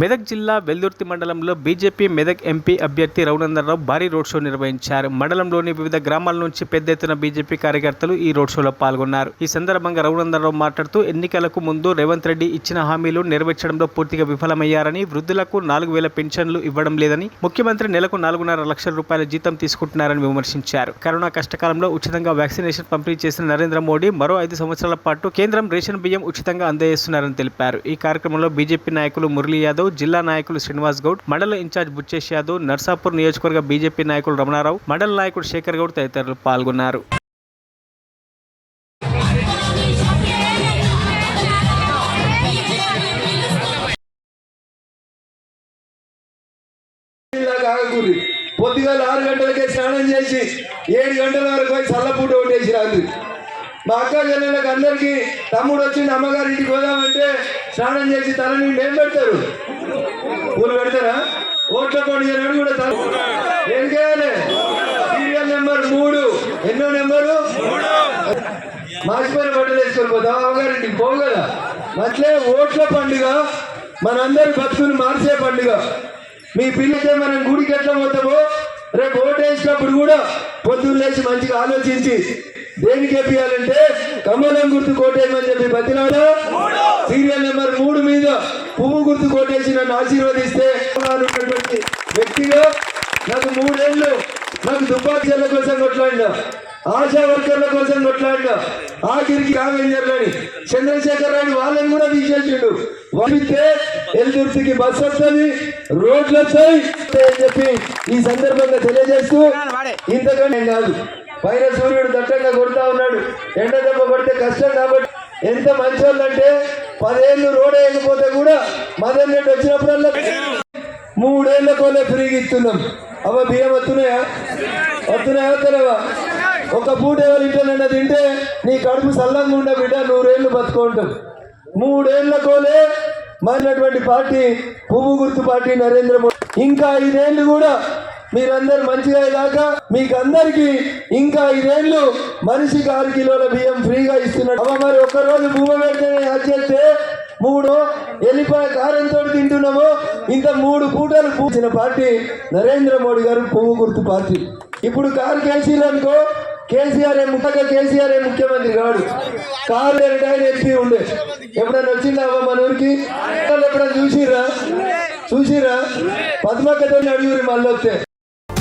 మెదక్ జిల్లా వెల్దుర్తి మండలంలో BJP Medak MP అభ్యర్థి రఘునందనరావు భారీ రోడ్ షో నిర్వహించారు. మండలంలోని వివిధ గ్రామాల నుంచి పెద్ద ఎత్తున బీజేపీ కార్యకర్తలు ఈ రోడ్ షోలో పాల్గొన్నారు. ఈ సందర్భంగా రఘునందనరావు మాట్లాడుతూ ఎన్నికలకు ముందు రేవంత్ రెడ్డి ఇచ్చిన హామీలు నెరవేర్చడంలో పూర్తిగా విఫలమయ్యారని వృద్ధులకు నాలుగు వేల పెన్షన్లు ఇవ్వడం లేదని ముఖ్యమంత్రి నెలకు నాలుగున్నర లక్షల రూపాయల జీతం తీసుకుంటున్నారని విమర్శించారు. కరోనా కష్టకాలంలో ఉచితంగా వ్యాక్సినేషన్ పంపిణీ చేసిన నరేంద్ర మోడీ మరో ఐదు సంవత్సరాల పాటు కేంద్రం రేషన్ బియ్యం ఉచితంగా అందజేస్తున్నారని తెలిపారు. ఈ కార్యక్రమంలో బీజేపీ నాయకులు మురళీ యాదవ్ యాదవ్ జిల్లా నాయకులు శ్రీనివాస్ గౌడ్ మండల ఇన్ఛార్జ్ బుచ్చేష్ యాదవ్ నర్సాపూర్ నియోజకవర్గ బీజేపీ నాయకులు రమణారావు మండల నాయకుడు శేఖర్ గౌడ్ తదితరులు పాల్గొన్నారు. ఇలా పొద్దుగాల ఆరు గంటలకే స్నానం చేసి ఏడు గంటల వరకు పోయి చల్లపూట ఒకటేసి రాత్రి. మా అక్క చెల్లెళ్ళకి అందరికి తమ్ముడు వచ్చింది అమ్మగారి ఇంటికి పోదామంటే స్నానం చేసి తల ఏం పెడతారు? పూలు పెడతారా? ఓట్ల పండుగ కూడా తల ఏం చేయాలి? సీరియల్ నెంబర్ మూడు. ఎన్నో నెంబరు? మాసిపోయిన బట్టలు వేసుకొని పోతాం అమ్మగారింటికి పోవు కదా. అట్లే ఓట్ల పండుగ మనందరి భక్తులు మార్చే పండుగ. మీ పిల్లకే మనం గుడికి ఎట్లా పోతామో రేపు ఓటు వేసినప్పుడు కూడా పొద్దున్న లేచి మంచిగా ఆలోచించి దేనికి వేపియాలంటే కమలం గుర్తు కోటేయమని చెప్పి బతినాడు సీరియల్ నెంబర్ మూడు మీద పువ్వు గుర్తు కోటేసి నన్ను ఆశీర్వదిస్తే ఉన్నటువంటి వ్యక్తిగా నాకు మూడేళ్ళు నాకు దుబ్బాకి చెల్ల కోసం కొట్లాడినా ఆశా వర్కర్ల కోసం కొట్లాడినా ఆఖరికి కామెంజర్లని చంద్రశేఖర్ రాని వాళ్ళని కూడా తీసేసిండు. పంపిస్తే ఎల్దుర్తికి బస్ వస్తుంది రోడ్లు వస్తాయి. అని చెప్పి ఈ సందర్భంగా తెలియజేస్తూ ఇంతకంటే కాదు. పైన సూర్యుడు దట్టంగా కొడతా ఉన్నాడు. ఎండ దెబ్బ కొడితే కష్టం కాబట్టి ఎంత మంచి వాళ్ళంటే పదేళ్ళు రోడ్ వేయకపోతే కూడా మదన్ రెడ్డి వచ్చినప్పుడల్లా మూడేళ్ళ కోలే ఫ్రీగా ఇస్తున్నాం. అవ్వ బియ్యం వస్తున్నాయా వస్తున్నాయా వస్తలేవా ఒక పూట ఎవరు ఇంటనన్నా తింటే నీ కడుపు సల్లంగా ఉండే బిడ్డ నూరేళ్ళు బతుకుంటాం మూడేళ్ళ కోలే మారినటువంటి పార్టీ పువ్వు గుర్తు పార్టీ నరేంద్ర మోడీ. ఇంకా ఐదేళ్ళు కూడా మీరందరు మంచిగా దాకా మీకు అందరికి ఇంకా ఐదేళ్ళు మనిషికి ఆరు కిలోల బియ్యం ఫ్రీగా ఇస్తున్నాడు. అమ్మ మరి ఒక్క రోజు భూమి పెడితేనే అది చేస్తే మూడు ఎల్లిపాయ కారంతో తింటున్నామో. ఇంత మూడు పూటలు పూసిన పార్టీ నరేంద్ర మోడీ గారు పువ్వు గుర్తు పార్టీ. ఇప్పుడు కారు కేసీఆర్ అనుకో కేసీఆర్ ఏ ముఖ్యంగా కేసీఆర్ ఏ ముఖ్యమంత్రి కాడు. కారు రిటైర్ ఎంపీ ఉండే. ఎప్పుడైనా వచ్చిందా మన ఊరికి? ఎప్పుడైనా చూసిర్రా? చూసిర్రా? పద్మకథని అడుగురి మళ్ళీ వస్తే